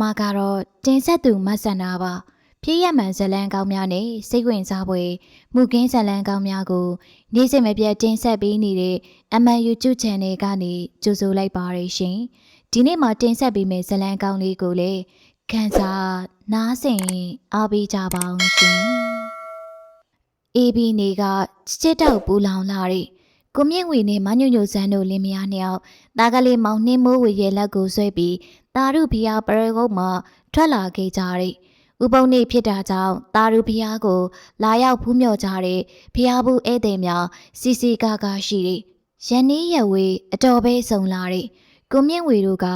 မကတော့တင်ဆက်သူမဆန္ဒပါဖြစ်ရမှန်ဇလန်းကောင်းများနဲ့စိတ်ဝင်စားဖွယ်မူကင်းဇလန်းကောင်းများကိုနေ့စဉ်မပြတ်တင်ဆက်ပေးနေတဲ့ MN YouTube Channel ကနေကြိုဆိုလိုက်ပါရရှင်ဒီနေ့မှာတင်ဆက်ပေးမယ့်ဇလန်းကောင်းလေးကိုလည်းခန်းစားနားဆင်အားပေးကြပါအောင်ရှင် AB နေကချစ်တောက်ပူလောင်လာတဲ့ကိုမြင့်ဝေနဲ့မညွညွဆန်းတို့လင်မယားနှစ်ယောက်တာကလေးမောင်နှင်းမိုးဝေရဲ့လက်ကိုဆွဲပြီး တာရုဖျားပရဂုတ်မှထွက်လာခဲ့ကြတဲ့ဥပုံနေဖြစ်တာကြောင့်တာရုဖျားကို လာရောက်ဖူးမြော်ကြတဲ့ဖျားဘူးဧည့်သည်များစီစီကားကားရှိတဲ့ရန်နီးရဝေအတော်ပဲစုံလာတဲ့ကိုမြင့်ဝေတို့က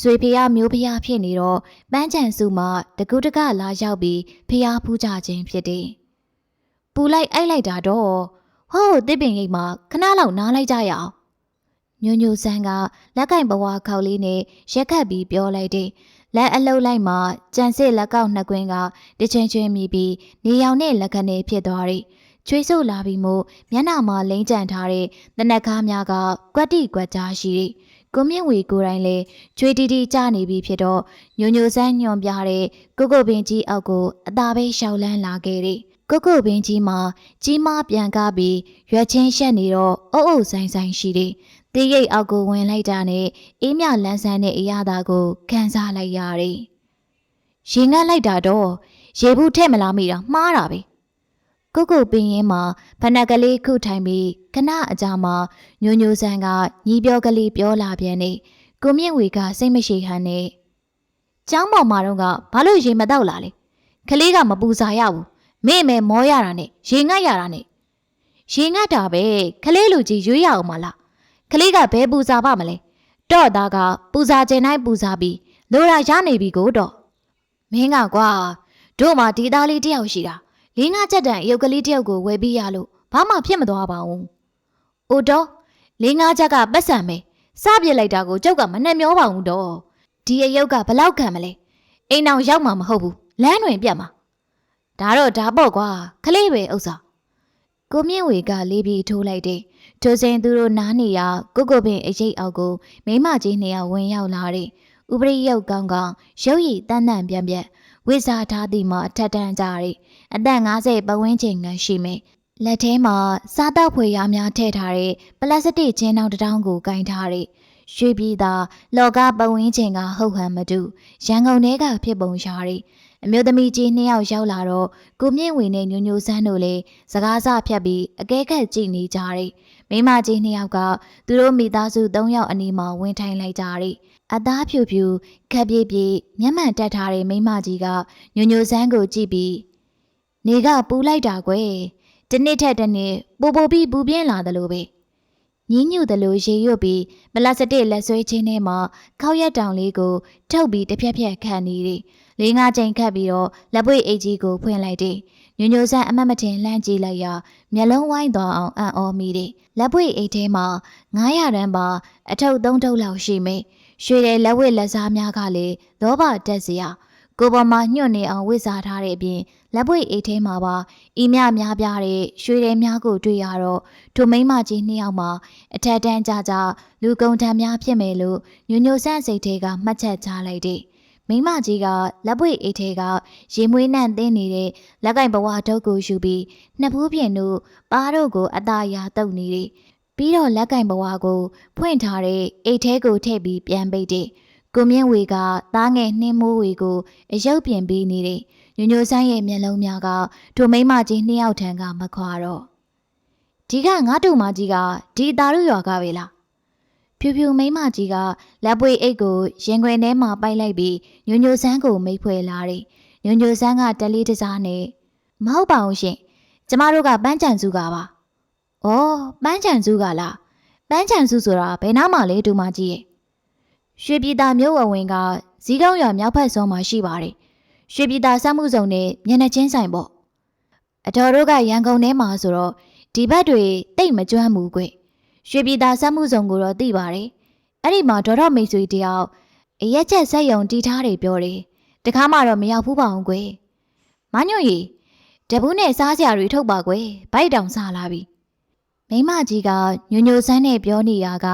ဆွေဖျားမျိုးဖျားဖြစ်နေတော့ပန်းချံစုမှတကူတကလာရောက်ပြီးဖျားဖူးကြခြင်းဖြစ်တယ်ပူလိုက်အိုက်လိုက်တာတော့ဟိုးတစ်ပင်ရိပ်မှာခဏလောက်နားလိုက်ကြရအောင် ညိုညိုဆန်းကလက်ကင်ဘဝခေါက်လေးနဲ့ရက်ခတ်ပြီးပြောလိုက်တဲ့လက်အလုံးလိုက်မှာကြံစစ်လက်ကောက်နှစ်ကွင်းကတချင်းချင်းမြည်ပြီးနေရောင်နဲ့လက်ခနဲ့ဖြစ်သွားတဲ့ချွေးဆုပ်လာပြီးမို့မျက်နှာမှာလိမ့်ကြံထားတဲ့တနက်ကားများကကွက်တိကွက်ကြားရှိတဲ့ကိုမြင့်ဝေကိုယ်တိုင်လည်းချွေတီတီကျနေပြီဖြစ်တော့ညိုညိုဆန်းညွန်ပြတဲ့ကိုကိုပင်ကြီးအောက်ကိုအသာပဲရှောက်လန်းလာခဲ့တဲ့ကုတ်ကုတ်ပင်ကြီးမှာကြီးမားပြန်ကားပြီးရွက်ချင်းရှက်နေတော့အုပ်အုပ်ဆိုင်ဆိုင်ရှိတယ်။ တေးရိတ်အောက်ကိုဝင်လိုက်တာနဲ့အေးမြလန်းဆန်းတဲ့အရာသာကိုခံစားလိုက်ရတယ်။ရင်ငတ်လိုက်တာတော့ရေဘူးထဲ့မလားမိတာမှားတာပဲ။ကုတ်ကုတ်ပင်ရင်မှာဖနက်ကလေးခုထိုင်ပြီးခဏအကြာမှာညိုညိုဆန်းကညီပြောကလေးပြောလာပြန်နေကိုမြင့်ဝေကစိတ်မရှိဟန်နဲ့ကျောင်းပေါ်မှာတော့ကဘာလို့ရေမတော့လာလဲ။ကလေးကမပူစာရဘူး။မေ့မယ်မောရတာနဲ့ရေငတ်ရတာနဲ့ရေငတ်တာပဲခလေးလူကြီးရွေးရအောင်မလား ခလေးကဘယ်ပူစာပါမလဲတော့သားကပူစာကျင်တိုင်းပူစာပြီးလိုရာရနေပြီကိုတော့မင်းကကွာတို့မှဒီသားလေးတယောက်ရှိတာလေးငါချက်တန်အယုတ်ကလေးတယောက်ကိုဝယ်ပြီးရလို့ဘာမှဖြစ်မသွားပါဘူး။အိုတော့လေးငါချက်ကပတ်စံပဲစပြစ်လိုက်တာကိုကြောက်ကမနှက်မျောပါဘူးတော့ဒီအယုတ်ကဘလောက်ခံမလဲအိမ်အောင်ရောက်မှာမဟုတ်ဘူးလမ်းတွင်ပြတ်မှာဒါတော့ဒါပေါ့ကွာခလေးပဲဥစ္စာကိုမြင့်ဝေကလေးပြီးထိုးလိုက်တဲ့ ထိုစဉ်သူတို့နားနေရကိုကိုပင်အရေးအောက်ကိုမိမကြီးနှစ်ယောက်ဝင်ရောက်လာတဲ့ဥပရိယုတ်ကောင်းကောင်းရုပ်ရည်တန်းတန်းပြန်ပြန်ဝိစားထားသည်မှာအထက်တန်းကြတဲ့အသက်50ပတ်ဝန်းကျင်ခန့်ရှိမယ်လက်ထဲမှာစားတောက်ဖွေရများထည့်ထားတဲ့ပလတ်စတစ်ချင်းတောင်တစ်တောင်းကိုကင်ထားတဲ့ရွှေပြည်သာလောကပတ်ဝန်းကျင်ကဟုတ်ဟန်မတူရန်ကုန်ထဲကဖြစ်ပုံရှာတဲ့အမျိုးသမီးကြီးနှစ်ယောက်ရောက်လာတော့ကိုမြင့်ဝင်နဲ့ညိုညိုဆန်းတို့လည်းစကားစဖြတ်ပြီးအကဲခတ်ကြည့်နေကြတယ်။ မိမကြီးနှစ်ယောက်ကသူတို့မိသားစု၃ယောက်အနီးမှာဝင်ထိုင်လိုက်ကြတယ်။အသားဖြူဖြူခက်ပြေးပြေးမျက်မှန်တက်ထားတဲ့မိမကြီးကညိုညိုဆန်းကိုကြည့်ပြီးနေကပူလိုက်တာကွယ်။တစ်နှစ်ထက်တစ်နှစ်ပိုပိုပြီးပူပြင်းလာတယ်လို့ပဲ။ညင်းညူတယ်လို့ရေရွတ်ပြီးပလတ်စတစ်လက်ဆွဲချင်းထဲမှာခောက်ရက်တောင်လေးကိုထုတ်ပြီးတစ်ဖြက်ဖြက်ခန့်နေတယ်။လေးငါချိန်ခတ်ပြီးတော့လက်ပွေအိတ်ကြီးကိုဖွင့်လိုက်တယ်။ ညိုညိုဆန်းအမတ်မတင်လှမ်းကြည့်လိုက်ရမျက်လုံးဝိုင်းသွားအောင်အံ့ဩမိတယ်။လက်ပွေအိတ်ထဲမှာ900ရန်ပါအထုပ်3ထုပ်လောက်ရှိမိ။ရွှေတဲ့လက်ဝဲလက်စားများကလည်းလောဘတက်စရာကိုပေါ်မှာညှွတ်နေအောင်ဝစ်စားထားတဲ့အပြင်လက်ပွေအိတ်ထဲမှာပါအီမြများပြားတဲ့ရွှေတဲ့များကိုတွေ့ရတော့ဒုမိန်းမကြီးနှစ်ယောက်မှာအထက်တန်းကြကြလူကုန်တန်းများဖြစ်မယ်လို့ညိုညိုဆန်းစိတ်ထဲကမှတ်ချက်ချလိုက်တယ်။ မိမကြီးကလက်ပွေအိတ်ထဲကရေမွေးနှံ့သင်းနေတဲ့လက်ကင်ဘဝဒုတ်ကိုယူပြီးနှစ်ဖူးပြင်တို့ပါးတို့ကိုအသာရာတုပ်နေတယ်ပြီးတော့လက်ကင်ဘဝကိုဖွင့်ထားတဲ့အိတ်ထဲကိုထည့်ပြီးပြန်ပိတ်တယ်ကိုမြင့်ဝေကသားငယ်နှင်းမိုးဝေကိုအယုတ်ပြင်ပြီးနေတယ်ညိုညိုဆန်းရဲ့မျက်လုံးများကဒိုမိမကြီးနှစ်ယောက်ထံကမခွာတော့ဒီကငါတို့မကြီးကဒီအသားတို့ရွာကပဲလား ဖြူဖြူမိမကြီးကလက်ပွေအိတ်ကိုရင်ခွင်ထဲမှာပိုက်လိုက်ပြီးညိုညိုဆန်းကိုမိတ်ဖွဲ့လာတယ်။ညိုညိုဆန်းကတလေးတစားနဲ့မဟုတ်ပါဘူးရှင်။ကျမတို့ကပန်းချံစုကပါ။အော်ပန်းချံစုကလား။ပန်းချံစုဆိုတာဘယ်နားမှာလဲဒူမကြီးရဲ့။ရွှေပြည်သာမြို့အဝင်ကဇီးကောင်းရွာမြောက်ဖက်ဆုံးမှာရှိပါတယ်။ရွှေပြည်သာစက်မှုစုံနဲ့မျက်နှာချင်းဆိုင်ပေါ့။အတော်တို့ကရန်ကုန်ထဲမှာဆိုတော့ဒီဘက်တွေတိတ်မကျွမ်းဘူးကွ။ ရွှေပြည်သာစက်မှုစုံကိုတော့သိပါတယ်။အဲ့ဒီမှာဒေါ်တော်မိတ်ဆွေတယောက်အရက်ချက်ဆက်ယုံတီးထားတယ်ပြောတယ်။တခါမှတော့မရောက်ဘူးပါအောင်ကွယ်။မညွန့်ရီတပူးနဲ့စားစရာတွေထုတ်ပါကွယ်။ဘိုက်တောင်စားလာပြီ။မိမကြီးကညိုညိုဆန်းနဲ့ပြောနေရက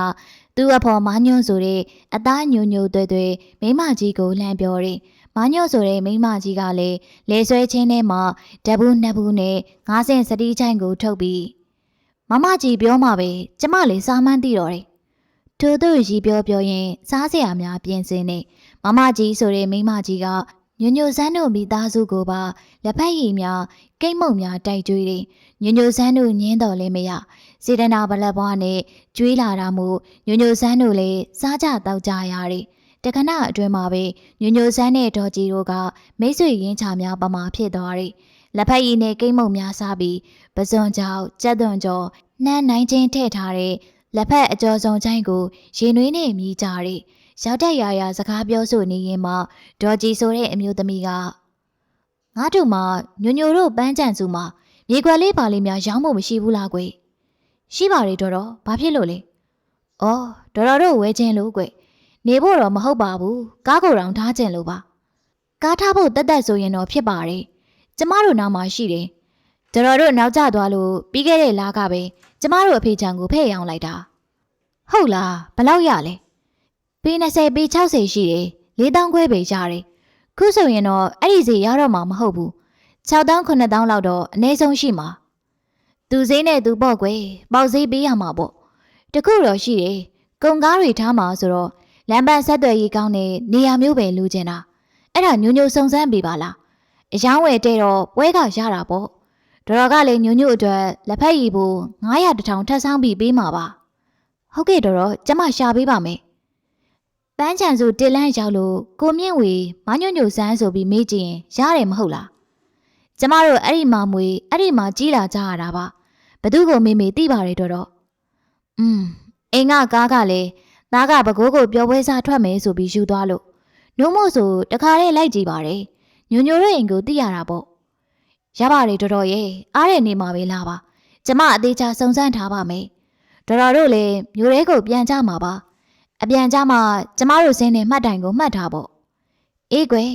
သူ့အဖော်မညွန့်ဆိုတဲ့အသားညိုညိုသွဲသွဲမိန်းမကြီးကိုလှမ်းပြောတယ်။မညွန့်ဆိုတဲ့မိန်းမကြီးကလည်းလေဆွဲချင်းထဲမှာဓဘူးနှစ်ဘူးနဲ့ငါးဆင့်စတိချိုင်းကိုထုတ်ပြီး မမကြီးပြောမှပဲကျမလေးစားမှန်းသိတော့တယ်။ထို့သူရီပြောပြောရင်စားစရာများပြင်ဆင်နေမမကြီးဆိုတဲ့မိန်းမကြီးကညညိုစန်းတို့မိသားစုကိုပါလက်ဖက်ရည်များကိတ်မုံများတိုက်ကြွေးတယ်ညညိုစန်းတို့ညင်းတော်လဲမရစေတနာဗလက်ဘွားနဲ့ကျွေးလာတာမို့ညညိုစန်းတို့လည်းစားကြတောက်ကြရတယ်တခဏအတွင်းမှာပဲညညိုစန်းနဲ့ဒေါ်ကြီးတို့ကမိတ်ဆွေရင်းချများပမာဖြစ်သွားတယ် လက်ဖက်ရည်နဲ့ကိတ်မုံများစားပြီးပစွန်ကြောင်ကြက်သွန်ကြော်နှမ်းနိုင်ချင်းထည့်ထားတဲ့လက်ဖက်အကျော်စုံချိုင်းကိုရင်နွေးနဲ့မြည်ကြတယ်ရောက်တဲ့ရာရာစကားပြောဆိုနေရင်မှဒေါ်ကြီးဆိုတဲ့အမျိုးသမီးကငါတို့မှညိုညိုတို့ပန်းကြံစုမှာမြေကွက်လေးပါလေးများရောင်းဖို့မရှိဘူးလားကွယ်ရှိပါတယ်တော်တော်ဘာဖြစ်လို့လဲဩတော်တော်တို့ဝဲခြင်းလို့ကွယ်နေဖို့တော့မဟုတ်ပါဘူးကားကိုယ်တောင်ထားခြင်းလို့ပါကားထားဖို့တက်တက်ဆိုရင်တော့ဖြစ်ပါတယ် ကျမတို့နောက်မှာရှိတယ်တော်တော်တို့နောက်ကျသွားလို့ပြီးခဲ့တဲ့လားကပဲကျမတို့အဖေချံကိုဖဲ့ရောင်းလိုက်တာဟုတ်လားဘယ်လောက်ရလဲပေ20ပေ60ရှိတယ်၄တောင်းခွဲပေရတယ်ခုဆိုရင်တော့အဲ့ဒီစီရတော့မှာမဟုတ်ဘူး6တောင်း9တောင်းလောက်တော့အနည်းဆုံးရှိမှာသူစင်းနဲ့သူပေါ့ကွယ်ပေါက်စည်းပေးရမှာပေါ့တခုတော့ရှိတယ်ကုံကားတွေထားမှာဆိုတော့လမ်းပန်းဆက်သွယ်ရေးကောင်းတဲ့နေရာမျိုးပဲလူချင်တာအဲ့ဒါညိုညိုစုံစမ်းပေးပါလား အယောင်းဝယ်တဲ့တော့ပွဲကရတာပေါ့ဒေါ်တော်ကလည်းညိုညိုအတွက်လက်ဖက်ရည်ဖို့900တထောင်ထပ်ဆောင်ပြီးပေးမှာပါဟုတ်ကဲ့တော်တော်ကျမရှာပေးပါမယ်ပန်းချံစုတစ်လန့်ရောက်လို့ကိုမြင့်ဝေမညွန့်ညွန့်ဆန်းဆိုပြီးမေးကြည့်ရင်ရတယ်မဟုတ်လားကျမတို့အဲ့ဒီမှာမွေအဲ့ဒီမှာကြီးလာကြရတာပါဘသူကိုမေမေသိပါတယ်တော်တော်อืมအိမ်ကကားကလည်းသားကပကိုးကိုပြောပွဲစားထွက်မယ်ဆိုပြီးယူသွားလို့နှုံးမို့ဆိုတခါတည်းလိုက်ကြည့်ပါတယ် ညိုညိုတို့အိမ်ကိုသိရတာပေါ့ရပါတယ်တော်တော်ရဲ့အားရနေမှာပဲလားပါကျမအသေးချာစုံစမ်းထားပါမယ်တော်တော်တို့လည်းမျိုးရဲကိုပြန်ကြမှာပါအပြန်ကြမှာကျမတို့စင်းနဲ့မှတ်တိုင်ကိုမှတ်ထားပေါ့အေးကွယ်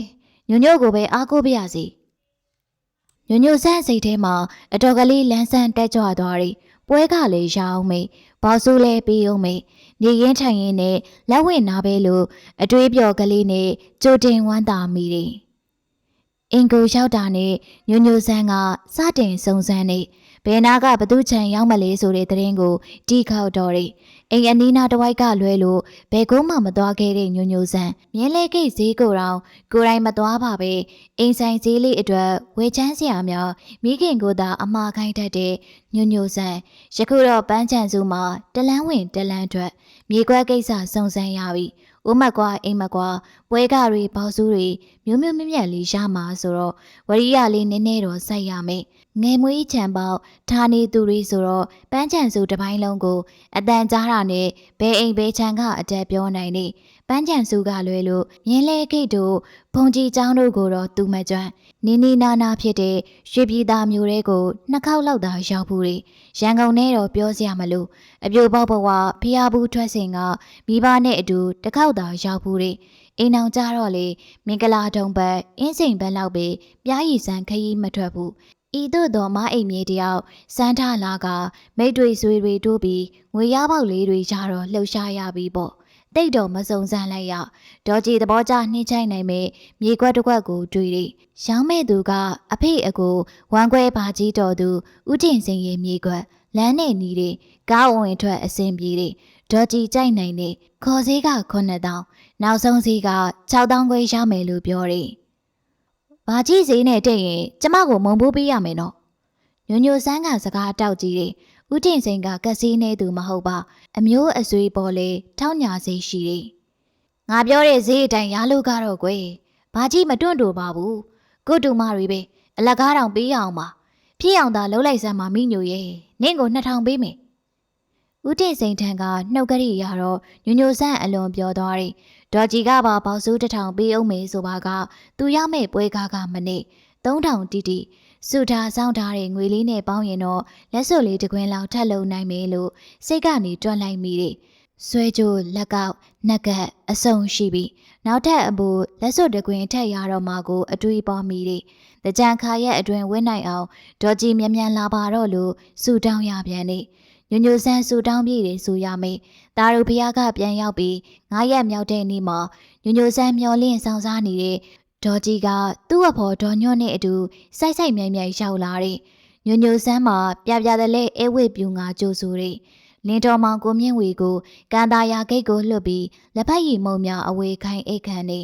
ညိုညိုကိုပဲအားကိုးပြရစီညိုညိုဆန်းစိတ်ထဲမှာအတော်ကလေးလန်းဆန်းတက်ကြွသွားရီပွဲကလည်းရအောင်မေဘောက်ဆူလဲပြီးအောင်မေနေရင်ထိုင်ရင်နဲ့လက်ဝင့်နာပဲလို့အတွေးပြော်ကလေးနဲ့ကြိုတင်ဝမ်းသာမိတယ် အင်ကိုရောက်တာနဲ့ညိုညိုဆန်းကစတင်စုံစမ်းနေဘယ်နာကဘသူချံရောက်မလဲဆိုတဲ့သတင်းကိုတီးခေါက်တော်ရီအိမ်အနီးနားတစ်ဝိုက်ကလွဲလို့ဘယ်ကုန်းမှမသွားခဲ့တဲ့ညိုညိုဆန်းမြင်းလဲကိတ်ဈေးကိုတောင်ကိုယ်တိုင်မသွားပါပဲအိမ်ဆိုင်ဈေးလေးအတွက်ဝယ်ချမ်းစရာများမိခင်ကိုသာအမှားခိုင်းတတ်တဲ့ညိုညိုဆန်းယခုတော့ပန်းချံစုမှာတလန်းဝင်တလန်းထွက်မြေကွက်ကိစ္စစုံစမ်းရပြီ ဦးမကွာအိမ်မကွာပွဲကတွေပေါစုတွေမျိုးမျိုးမြက်မြက်လေးရမှာဆိုတော့ဝရိယလေးနည်းနည်းတော့စိုက်ရမယ်ငယ်မွေးချံပေါက်ထားနေသူတွေဆိုတော့ပန်းချံစုတစ်ပိုင်းလုံးကိုအတန်ကြားတာနဲ့ဘဲအိမ်ဘဲချံကအတက်ပြောနိုင်နေ ပန်းချံစုကလွဲလို့မြင်းလဲခိတ်တို့ဘုံကြီးចောင်းတို့ကိုတော့သူမကျွမ်းနီနီနာနာဖြစ်တဲ့ရွှေပြည်သားမျိုးတွေကိုနှစ်ခေါက်လောက်သာရောက်ဘူးတွေရန်ကုန်ထဲတော့ပြောစရာမလိုအပြိုပေါက်ဘဝဖျားဘူးထွက်စဉ်ကမိဘနဲ့အတူတစ်ခေါက်သာရောက်ဘူးတွေအိမ်အောင်ကြတော့လေမင်္ဂလာတုံပတ်အင်းစိန်ဘက်လောက်ပဲပြားရည်စံခရီးမထွက်ဘူးဤသို့သောမအိမ်မြေတယောက်စမ်းထလာကမိတ်တွေဆွေတွေတိုးပြီးငွေရပေါက်လေးတွေရတော့လှုပ်ရှားရပြီပေါ့ တိတ်တော့မစုံစမ်းလိုက်ရဒေါ်ကြီးသဘောကျနှင်းချိုင်နိုင်မဲ့မြေကွက်တစ်ကွက်ကိုတွေ့တယ်ရောင်းမဲ့သူကအဖေအကိုဝမ်းခွဲပါကြီးတော်သူဥကျင်စင်ရဲ့မြေကွက်လမ်းနဲ့နီးတဲ့ကားဝင်ထွက်အစင်ပြေတဲ့ဒေါ်ကြီးကြိုက်နိုင်တဲ့ခေါ်စည်းက9000နောက်ဆုံးစည်းက6000ခွဲရမယ်လို့ပြောတယ်။ဘာကြီးစည်းနဲ့တက်ရင်ကျမကိုမုံပိုးပေးရမယ်နော်။ညိုညိုဆန်းကစကားတောက်ကြည့်တယ်။ ဦးတင်စိန်ကကက်စီးနေသူမဟုတ်ပါ။အမျိုးအဆွေပေါ်လေထောင်းညာစိရှိတယ်။ငါပြောတဲ့ဈေးအတိုင်းရလို့ကတော့ကွယ်။ဘာကြီးမတွန့်တူပါဘူး။ကိုတူမတွေပဲအလကားတောင်ပေးရအောင်ပါ။ဖြစ်အောင်သာလှုပ်လိုက်စမ်းပါမိညိုရဲ့။နင့်ကို2000ပေးမယ်။ဦးတင်စိန်ထံကနှုတ်ကလေးရတော့ညိုညိုဆန်းအလွန်ပြောသွားတယ်။ဒေါ်ကြီးကပါပေါက်စိုးတစ်ထောင်ပေးအောင်မေဆိုပါက သူရမယ့်ပွဲကားကမနစ်3000တီတီ စုထားစောင်းထားတဲ့ငွေလေးနဲ့ပေါင်းရင်တော့လက်စွပ်လေးတစ်ခွင်းလောက်ထပ်လုံနိုင်မယ်လို့စိတ်ကနေတွက်လိုက်မိတယ်။ဆွဲကြိုးလက်ကောက်နှက်ကအစုံရှိပြီးနောက်ထပ်အပူလက်စွပ်တစ်ခွင်းထက်ရတော့မှကိုအတွေးပေါ်မိတယ်။တကြံခါရဲ့အတွင်ဝင်းနိုင်အောင်ဒေါ်ကြီးမြ мян လာပါတော့လို့စူတောင်းရပြန်နေ ညညဆန်းဆူတောင်းပြည့်တယ်ဆိုရမယ်။တာရူဖျားကပြန်ရောက်ပြီးငါးရက်မြောက်တဲ့နေ့မှာညညဆန်းမျောလင့်ဆောင်စားနေတဲ့ ဒေါ်ကြီးကသူ့အဖော်ဒေါ်ညွန့်နဲ့အတူစိုက်စိုက်မြိုင်မြိုင်ရောက်လာတယ်။ညညဆန်းမှာပြပြတဲ့လဲအဲဝိပြူငါကြိုဆိုတယ်။လင်းတော်မောင်ကိုမြင့်ဝေကိုကန်တာယာဂိတ်ကိုလှုပ်ပြီးလက်ဖက်ရည်မုံများအဝေခိုင်အိတ်ခန့်နေ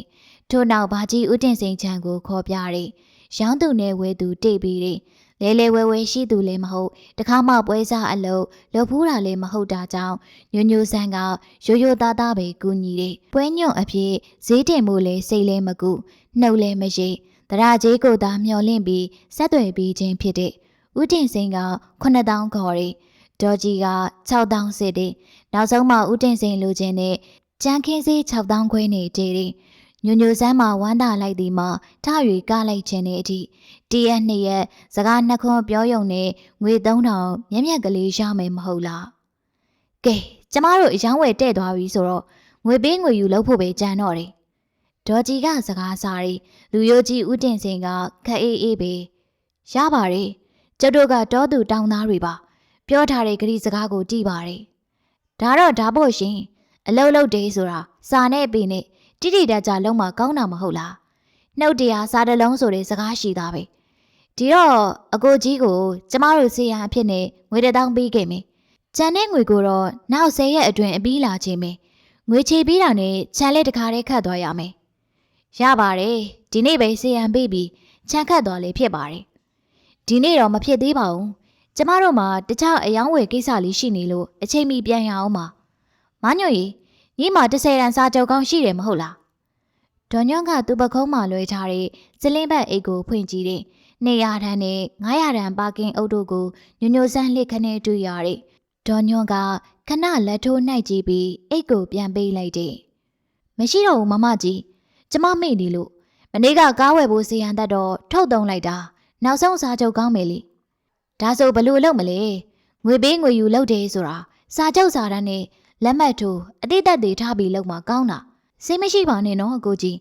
ထို့နောက်ဘာကြီးဦးတင်စိန်ချံကိုခေါ်ပြတယ်။ရောင်းသူနဲ့ဝဲသူတိတ်ပြီးတယ်။လဲလဲဝဲဝဲရှိသူလည်းမဟုတ်တခါမှပွဲစားအလုပ်လုပ်ဖူးတာလည်းမဟုတ်တာကြောင့်ညိုညိုဆန်းကရိုးရိုးသားသားပဲကူညီတယ်။ပွဲညွန့်အဖြစ်ဈေးတင်မှုလည်းစိတ်လည်းမကူ နှုတ်လည်းမရှိတရာကြီးကိုသာမျောလင့်ပြီးဆက်သွယ်ပြီးခြင်းဖြစ်တဲ့ဦးတင်စိန်က9000ခေါ်တယ်။ဒေါ်ကြီးက6000စစ်တယ်။နောက်ဆုံးမှဦးတင်စိန်လိုချင်တဲ့ကြမ်းခင်းစေး6000ခွဲနေတည်တယ်။ညိုညိုဆန်းမှာဝမ်းသာလိုက်သည်မှာထရွေကားလိုက်ခြင်းနဲ့အထိတရက်နှစ်ရက်စကားနှစ်ခွန်းပြောယုံနဲ့ငွေ3000မျက်မျက်ကလေးရမယ်မဟုတ်လားကဲကျမတို့အယောင်းဝယ်တဲ့သွားပြီဆိုတော့ငွေပေးငွေယူလုပ်ဖို့ပဲကြံတော့တယ် ဒေါ်ကြီးကစကားစားရီလူယိုကြီးဦးတင်စင်ကခက်အေးအေးပဲရပါတယ်ကျုပ်တို့ကတောသူတောင်းသားတွေပါ ပြောထားတဲ့ဂရီစကားကိုကြည်ပါတယ်ဒါတော့ဒါဖို့ရှင်အလုတ်လုတ်တေးဆိုတာစာနဲ့ပေနဲ့တိတိတကြလုံးမကောင်းတာမဟုတ်လားနှုတ်တရားစားတလုံးဆိုတဲ့စကားရှိသားပဲဒီတော့အကိုကြီးကိုကျမတို့ဆေးရန်အဖြစ်နဲ့ငွေတစ်တောင်းပေးခဲ့မယ်ကျန်တဲ့ငွေကိုတော့နောက်၁၀ရက်အတွင်းအပြီးလာခြင်းမယ်ငွေချေပြီးတာနဲ့ခြံလက်တစ်ခါတည်းခတ်သွားရမယ် ရပါတယ်ဒီနေ့ပဲဆေးရန်ပေးပြီးခြံခတ်သွားလေဖြစ်ပါတယ်ဒီနေ့တော့မဖြစ်သေးပါဘူးကျမတို့မှာတခြားအယောင်းဝယ်ကိစ္စလေးရှိနေလို့အချိန်မီပြန်ရအောင်ပါမညွန့်ရီညီမတစ်ဆယ်တန်စာကြောက်ကောင်းရှိတယ်မဟုတ်လားဒေါ်ညွန့်ကသူ့ပခုံးမှာလွှဲထားတဲ့စလင်းဘက်အိတ်ကိုဖွင့်ကြည့်တဲ့200တန်းနဲ့900တန်းပါကင်အုပ်တို့ကိုညညဆန်းလှစ်ခနဲ့တွေ့ရတဲ့ဒေါ်ညွန့်ကခဏလက်ထိုးနှိုက်ကြည့်ပြီးအိတ်ကိုပြန်ပေးလိုက်တယ်မရှိတော့ဘူးမမကြီး ကျမမေ့နေလို့မနေ့ကကားဝယ်ဖို့စီရန်တက်တော့ထုတ်သုံးလိုက်တာနောက်ဆုံးစာချုပ်ကောင်းမယ်လေဒါဆိုဘလို့လုပ်မလဲငွေပေးငွေယူလုပ်တယ်ဆိုတာစာချုပ်စာတမ်းနဲ့လက်မှတ်ထိုးအတိတ်သက်တွေထားပြီးလုပ်မှာကောင်းတာစိတ်မရှိပါနဲ့နော်အကိုကြီး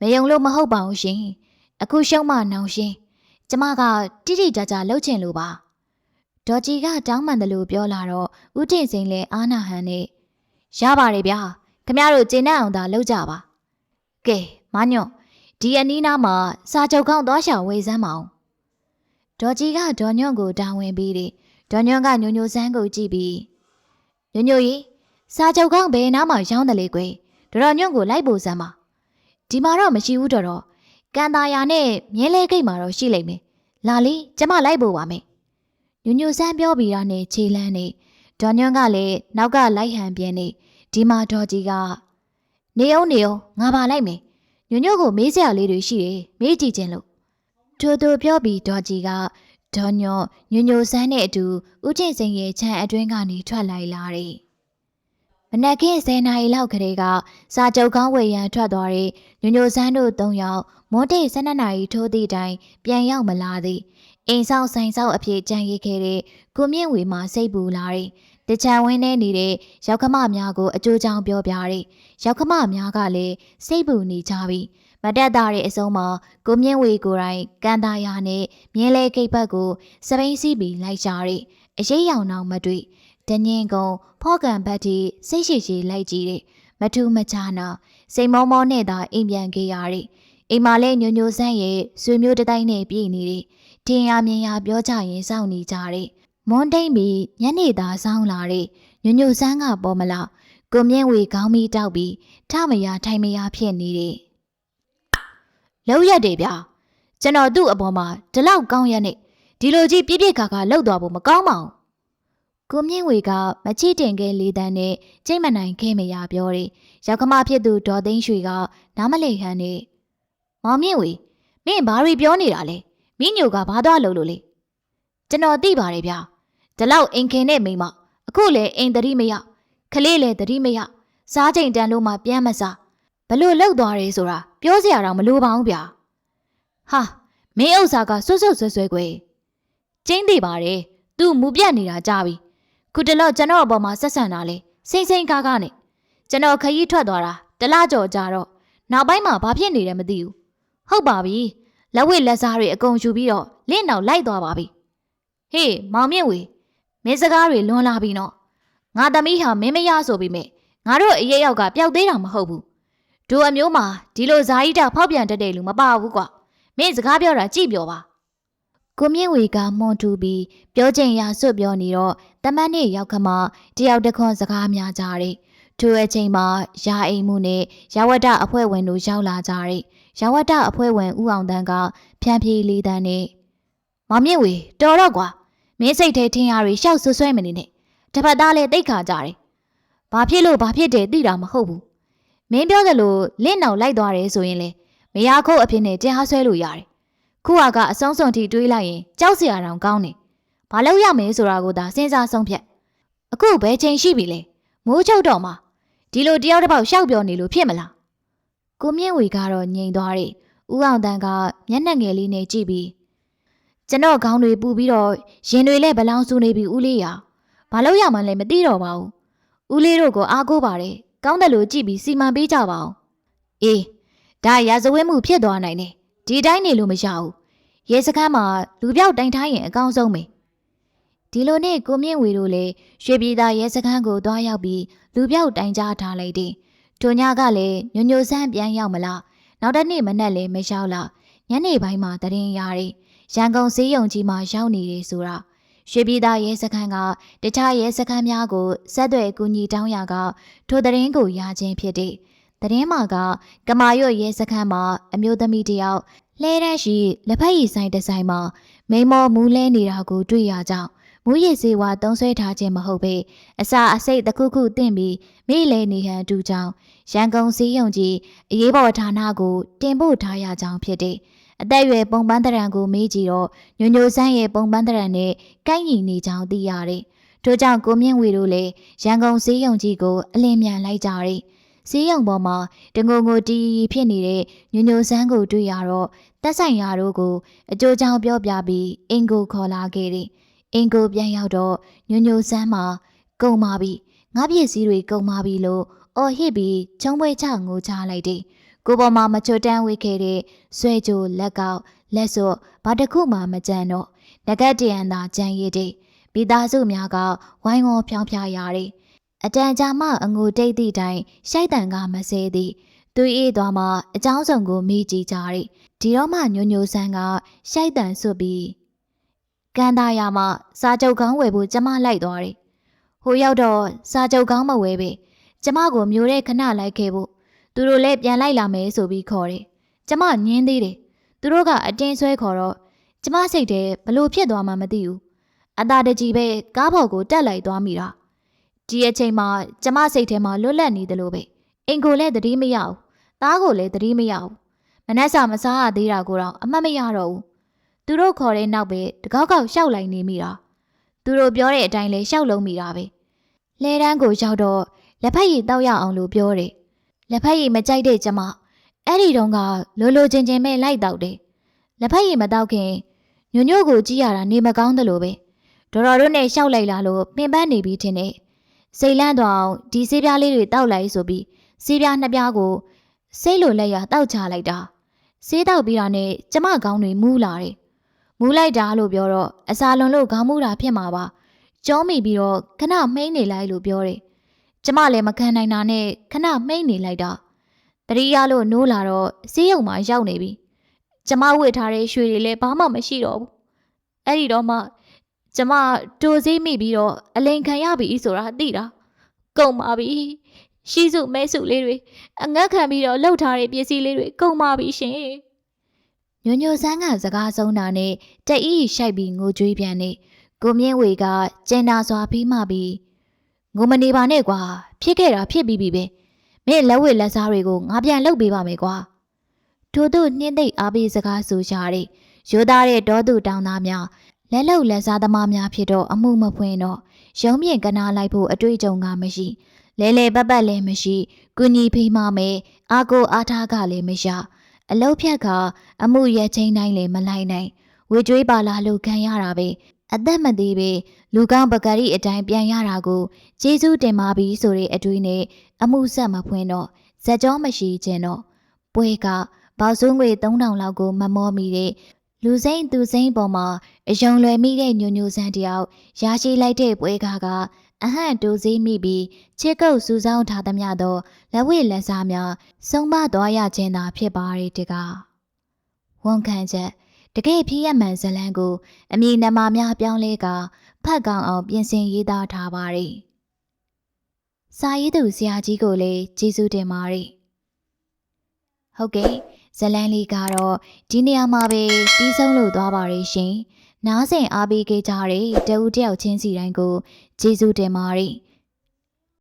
မယုံလို့မဟုတ်ပါဘူးရှင်အခုရှုံးမနောင်ရှင်ကျမကတိတိကျကျလှုပ်ချင်လို့ပါဒေါ်ကြီးကတောင်းပန်တယ်လို့ပြောလာတော့ဦးတင်စိန်လည်းအာနာဟန်နဲ့ရပါတယ်ဗျာခမရတို့ကျင်းတဲ့အောင်သာလှုပ်ကြပါ ကဲမညွန့်ဒီအနီးနားမှာစာချုပ်ကောင်းသွားရှာဝေစမ်းမအောင်ဒေါ်ကြီးကဒေါ်ညွန့်ကိုတာဝန်ပေးတယ်ဒေါ်ညွန့်ကညိုညိုဆန်းကိုကြည့်ပြီးညိုညိုကြီးစာချုပ်ကောင်းဘယ်နားမှာရောင်းတယ်လေကွယ်ဒေါ်ညွန့်ကိုလိုက်ပို့စမ်းပါဒီမှာတော့မရှိဘူးတော်တော်ကန်တာယာနဲ့မြင်းလဲဂိတ်မှာတော့ရှိလိမ့်မယ်လာလေကျမလိုက်ပို့ပါမယ်ညိုညိုဆန်းပြောပြီးတော့နေခြေလန်းနေဒေါ်ညွန့်ကလည်းနောက်ကလိုက်ဟန်ပြင်းနေဒီမှာဒေါ်ကြီးက နေအောင်နေအောင်ငါပါလိုက်မယ်ညိုညိုကိုမေးစရာလေးတွေရှိတယ်မေးကြည့်ခြင်းလို့ထို့သူပြောပြီးဒေါ်ကြီးကဒေါ်ညွန့်ညိုညိုဆန်းနဲ့အတူဦးကျင့်စိန်ရဲ့ခြံအတွင်းကနေထွက်လာလာတယ်မနက်ခင်း10နာရီလောက်ကလေးကစာကြုတ်ကောင်းဝေရန်ထွက်သွားတဲ့ညိုညိုဆန်းတို့၃ယောက်မွန်တိတ်12နာရီထိုးသည့်တိုင်ပြန်ရောက်မလာသည် အိမ်ဆောင်ဆိုင်ဆောက်အဖြစ်ကြံရည်ခဲ့တဲ့ကိုမြင့်ဝေမှစိတ်ပူလာတယ်တချံဝင်းနေနေတဲ့ရောက်ခမများကိုအကျိုးချောင်းပြောပြတယ်ရောက်ခမများကလည်းစိတ်ပူနေကြပြီမတက်တာတဲ့အစုံမှာကိုမြင့်ဝေကိုယ်တိုင်ကန်တာယာနဲ့မြင်းလဲကိတ်ဘက်ကိုစပိန်စီးပြီးလိုက်ရှာတယ်အရေးရောင်အောင်မတွေ့တညင်ကုံဖော့ကန်ဘက်တီစိတ်ရှိရှိလိုက်ကြည့်တယ်မထူးမခြားနာစိတ်မောမောနဲ့သာအိမ်ပြန်ခဲ့ရတယ်အိမ်မှာလဲညိုညိုဆန်းရဲ့ဆွေမျိုးတတိုင်းနဲ့ပြည်နေတယ် တင်ရမြင်ရပြောကြရင်စောင့်နေကြတယ်မွန်တိတ်ပြီးညနေသားစောင်းလာတဲ့ညိုညိုဆန်းကပေါ်မလားကိုမြင့်ဝေခေါင်းမီတောက်ပြီးထမရထိုင်မရဖြစ်နေတယ်လောက်ရက်တယ်ဗျာကျွန်တော်သူ့အပေါ်မှာဒီလောက်ကောင်းရက်နဲ့ဒီလိုကြီးပြည့်ပြည့်ခါခါလှုပ်သွားဖို့မကောင်းပါဘူးကိုမြင့်ဝေကမချစ်တင်ခဲ့လေးတန်းနဲ့ကျိတ်မနိုင်ခဲမရပြောတယ်ရောက်ခမဖြစ်သူဒေါ်သိန်းရွှေကနားမလိဟန်နဲ့မောင်မြင့်ဝေမင်းဘာတွေပြောနေတာလဲ မင်းညိုကဘာသွားလို့လို့လဲကျွန်တော်သိပါတယ်ဗျာဒီလောက်အိမ်ခင်နဲ့မိမအခုလေအိမ်တတိမရခလေးလေတတိမရစားချိန်တန်လို့မှပြန်မစားဘလို့လောက်သွားတယ်ဆိုတာပြောစရာတော့မလိုပါဘူးဗျာဟာမင်းဥစ္စာကဆွတ်ဆွတ်ဆွဲဆွဲကွယ်ကျင်းသေးပါတယ်သူမူပြတ်နေတာကြပြီခုတလော့ကျွန်တော်အပေါ်မှာဆက်ဆံတာလေစိမ့်စိမ့်ကားကားနဲ့ကျွန်တော်ခရီးထွက်သွားတာတလားကြော်ကြတော့နောက်ပိုင်းမှာဘာဖြစ်နေတယ်မသိဘူးဟုတ်ပါပြီ လက်ဝိလက်စားတွေအကုန်ယူပြီးတော့လင့်နောက်လိုက်သွားပါပြီဟေးမောင်မြင့်ဝေမင်းစကားတွေလွန်လာပြီနော်ငါသမီးဟာမင်းမရဆိုပြီးမြဲငါတို့အရေးရောက်ကပျောက်သေးတာမဟုတ်ဘူးတို့အမျိုးမှာဒီလိုဇာတိတဖောက်ပြန်တတ်တဲ့လူမပါဘူးကွာမင်းစကားပြောတာကြည့်ပြောပါကိုမြင့်ဝေကမွန်တူပြီးပြောချင်ရဆွတ်ပြောနေတော့တမန်နဲ့ရောက်ခမတယောက်တစ်ခွန်းစကားများကြတယ်ထိုအချိန်မှာရာအိမ်မှုနဲ့ရဝတ္တအဖွဲ့ဝင်တို့ရောက်လာကြတယ် ရဝတ္တအဖွဲ့ဝင်ဦးအောင်တန်းကဖြန့်ဖြေးလေးတန်းနဲ့မမြင့်ဝေတော်တော့ကွာမင်းစိတ်ထဲထင်ရတွေရှောက်ဆွဆွဲမနေနဲ့တစ်ဖက်သားလည်းတိတ်ခါကြတယ်ဘာဖြစ်လို့ဘာဖြစ်တယ်သိတာမဟုတ်ဘူးမင်းပြောသလိုလင့်အောင်လိုက်သွားတယ်ဆိုရင်လေမရခုတ်အဖြစ်နဲ့တရားဆွဲလို့ရတယ်ခုဟာကအဆုံးစွန်ထိတွေးလိုက်ရင်ကြောက်စရာတောင်ကောင်းတယ်ဘာလို့ရမယ်ဆိုတာကိုသာစဉ်းစားဆုံးဖြတ်အခုဘယ်ချိန်ရှိပြီလဲမိုးချုပ်တော့မှဒီလိုတယောက်တစ်ပေါက်ရှောက်ပြောနေလို့ဖြစ်မလား ကိုမြင့်ဝေကတော့ငြိမ်သွားတယ်ဦးအောင်တန်းကမျက်နှာငယ်လေးနဲ့ကြည့်ပြီးကျွန်တော်ခေါင်းတွေပူပြီးတော့ရင်တွေလည်းဘလောင်ဆူနေပြီဦးလေးရဘာလို့ရမှန်းလဲမသိတော့ပါဘူးဦးလေးတို့ကိုအားကိုးပါတယ်ကောင်းတယ်လို့ကြည့်ပြီးစီမံပေးကြပါအောင်အေးဒါရာဇဝဲမှုဖြစ်သွားနိုင်တယ်ဒီတိုင်းနေလို့မရဘူးရဲစခန်းမှာလူပြောက်တိုင်ထားရင်အကောင်းဆုံးပဲဒီလိုနဲ့ကိုမြင့်ဝေတို့လည်းရွှေပြည်သာရဲစခန်းကိုသွားရောက်ပြီးလူပြောက်တိုင်ကြားထားလိုက်တယ် ထိုညကလည်းညိုညိုဆန်းပြန်ရောက်မလားနောက်တစ်နေ့မနက်လည်းမရောက်လာညနေပိုင်းမှာတရင်ရတယ်ရန်ကုန်စေးရုံကြီးမှာရောက်နေတယ်ဆိုတာရွှေပြည်သာရဲစခန်းကတခြားရဲစခန်းများကိုဆက်သွယ်ကူညီတောင်းရကထိုတရင်ကိုရခြင်းဖြစ်တဲ့တရင်မှာကကမာရွတ်ရဲစခန်းမှာအမျိုးသမီးတယောက်လဲတန်းရှိလက်ဖက်ရည်ဆိုင်တစ်ဆိုင်မှာမိန်မော်မူးလဲနေတာကိုတွေ့ရကြောင်း မူရည်စေဝါတုံးဆွဲထားခြင်းမဟုတ်ပေအစာအစိတ်တစ်ခုခုတင့်ပြီးမိလဲနေဟန်တူကြောင်းရန်ကုန်စည်းရုံကြီးအရေးပေါ်ဌာနကိုတင်ပို့ထားရကြောင်းဖြစ်တဲ့အသက်အရွယ်ပုံပန်းတရံကိုမေးကြည့်တော့ညိုညိုဆန်းရဲ့ပုံပန်းတရံနဲ့ကိုက်ညီနေကြောင်းသိရတယ်။ထို့ကြောင့်ကိုမြင့်ဝေတို့လည်းရန်ကုန်စည်းရုံကြီးကိုအလင်းမြန်လိုက်ကြတယ်။စည်းရုံပေါ်မှာတငုံငိုတီးဖြစ်နေတဲ့ညိုညိုဆန်းကိုတွေ့ရတော့တက်ဆိုင်ရာတို့ကိုအကျိုးကြောင့်ပြောပြပြီးအင်ကိုခေါ်လာခဲ့တယ်။ အင်ကိုပြန်ရောက်တော့ညိုညိုဆန်းမှာကုံပါပြီ။ငါပြည့်စည်းတွေကုံပါပြီလို့အော်ဟစ်ပြီးချုံပွဲချငိုချလိုက်တယ်။ကိုပေါ်မှာမချွတ်တန်းဝေခဲ့တဲ့ဆွဲကြိုလက်ကောက်လက်စော့ဘာတစ်ခုမှမကြမ်းတော့ငကတ်တရံသာကြမ်းရည်တဲ့မိသားစုများကဝိုင်းဝန်းဖြောင်းဖြားရတယ်။အတန်ကြာမှအငိုတိတ်သည့်တိုင်ရှိုက်တန်ကမဆဲသည်သူအေးသွားမှအเจ้าဆောင်ကိုမေးကြည့်ကြတယ်။ဒီတော့မှညိုညိုဆန်းကရှိုက်တန်ဆွပြီး ကန်သားရမှစာချုပ်ကောင်းဝယ်ဖို့ကျမလိုက်သွားတယ်။ဟိုရောက်တော့စာချုပ်ကောင်းမဝယ်ပဲကျမကိုမျိုးတဲ့ခဏလိုက်ခဲ့ဖို့သူတို့လည်းပြန်လိုက်လာမယ်ဆိုပြီးခေါ်တယ်။ကျမညင်းသေးတယ်။သူတို့ကအတင်းဆွဲခေါ်တော့ကျမစိတ်ထဲဘလို့ဖြစ်သွားမှမသိဘူး။အသာတကြီးပဲကားပေါ်ကိုတက်လိုက်သွားမိတာ။ဒီအချိန်မှာကျမစိတ်ထဲမှာလွတ်လပ်နေတယ်လို့ပဲ။အင်ကိုလည်းသတိမရဘူး။သားကိုလည်းသတိမရဘူး။မနှက်စာမစားရသေးတာကိုတော့အမှတ်မရတော့ဘူး။ သူတို့ခေါ်တဲ့နောက်ပဲတကောက်ကောက်ရှောက်လိုက်နေမိတာ။သူတို့ပြောတဲ့အတိုင်းလဲရှောက်လုံးမိတာပဲ။လဲတန်းကိုရောက်တော့လက်ဖက်ရည်တောက်ရအောင်လို့ပြောတယ်။လက်ဖက်ရည်မကြိုက်တဲ့ကျမအဲ့ဒီတုန်းကလိုလိုချင်းချင်းပဲလိုက်တောက်တယ်။လက်ဖက်ရည်မတောက်ခင်ညိုညိုကိုကြည့်ရတာနေမကောင်းသလိုပဲ။ဒေါ်တော်တို့နဲ့ရှောက်လိုက်လာလို့ပင်ပန်းနေပြီးထင်တယ်။စိတ်လန့်သွားအောင်ဒီဆေးပြားလေးတွေတောက်လိုက်ဆိုပြီးဆေးပြားနှစ်ပြားကိုစိတ်လိုလက်ရတောက်ချလိုက်တာ။ဆေးတောက်ပြီးတာနဲ့ကျမကောင်းတွေမူးလာတယ်။ မူးလိုက်တာလို့ပြောတော့အစာလွန်လို့ခေါင်းမူးတာဖြစ်မှာပါ။ကြောမိပြီးတော့ခဏမှိန်းနေလိုက်လို့ပြောတယ်။ကျမလည်းမခံနိုင်တာနဲ့ခဏမှိန်းနေလိုက်တာ။တတိယလို့နိုးလာတော့ဆေးရုံမှာရောက်နေပြီ။ကျမဝတ်ထားတဲ့ရွှေတွေလည်းဘာမှမရှိတော့ဘူး။အဲ့ဒီတော့မှကျမတိုးစေးမိပြီးတော့အလိန်ခံရပြီဆိုတာသိတာ။ကုန်ပါပြီ။ရှိစုမဲစုလေးတွေအငတ်ခံပြီးတော့လှုပ်ထားတဲ့ပစ္စည်းလေးတွေကုန်ပါပြီရှင်။ ညိုညိုဆန်းကစကားဆုံးတာနဲ့တအီးရှိုက်ပြီးငိုကြွေးပြန်နေကိုမြင့်ဝေကကျင်နာစွာပြီးမှပြီးငိုမနေပါနဲ့ကွာဖြစ်ခဲ့တာဖြစ်ပြီးပြီပဲမင်းလက်ဝဲလက်စားတွေကိုငါပြန်လုပ်ပေးပါမယ်ကွာထို့သူနှင်းသိပ်အားပေးစကားဆိုကြတဲ့ရိုးသားတဲ့ဒေါသူတောင်းသားများလက်လုံလက်စားသမားများဖြစ်တော့အမှုမဖွင့်တော့ရုံးမြင့်ကနာလိုက်ဖို့အတွေ့အကြုံကမရှိလဲလဲပတ်ပတ်လည်းမရှိကုညီဖေးမမဲအာကိုအားထားကလည်းမရ အလုတ်ဖြတ်ကအမှုရချင်းတိုင်းလည်းမလိုက်နိုင်ဝေကျွေးပါလာလို့ခံရတာပဲအသက်မသေးပဲလူကောင်းပကတိအတိုင်းပြန်ရတာကိုကျေးဇူးတင်ပါပြီဆိုတဲ့အတွေ့နဲ့အမှုဆက်မဖွင့်တော့ဇက်ကြောမရှိခြင်းတော့ပွဲကဘောက်စုံငွေ3000လောက်ကိုမမောမိတဲ့လူစိမ့်သူစိမ့်ပေါ်မှာအယုံလွယ်မိတဲ့ညိုညိုဆန်းတယောက်ရရှိလိုက်တဲ့ပွဲကားက အဟန့်တိုးစည်းမိပြီးချစ်ကုပ်စူဆောင်းထားသမျှသောလက်ဝိလက်စားများဆုံးမသွားရခြင်းသာဖြစ်ပါရဲ့တကားဝန်ခံချက်တကယ်ဖြစ်ရမှန်ဇလန်းကိုအမည်နမများပြောင်းလဲကဖတ်ကောင်းအောင်ပြင်ဆင်ရေးသားထားပါရဲ့စာရေးသူဆရာကြီးကိုလည်းကျေးဇူးတင်ပါတယ်ဟုတ်ကဲ့ဇလန်းလေးကတော့ဒီနေရာမှာပဲပြီးဆုံးလို့သွားပါရဲ့ရှင် နားဆင်အားပေးခဲ့ကြတဲ့တဦးတယောက်ချင်းစီတိုင်းကိုကျေးဇူးတင်ပါတယ်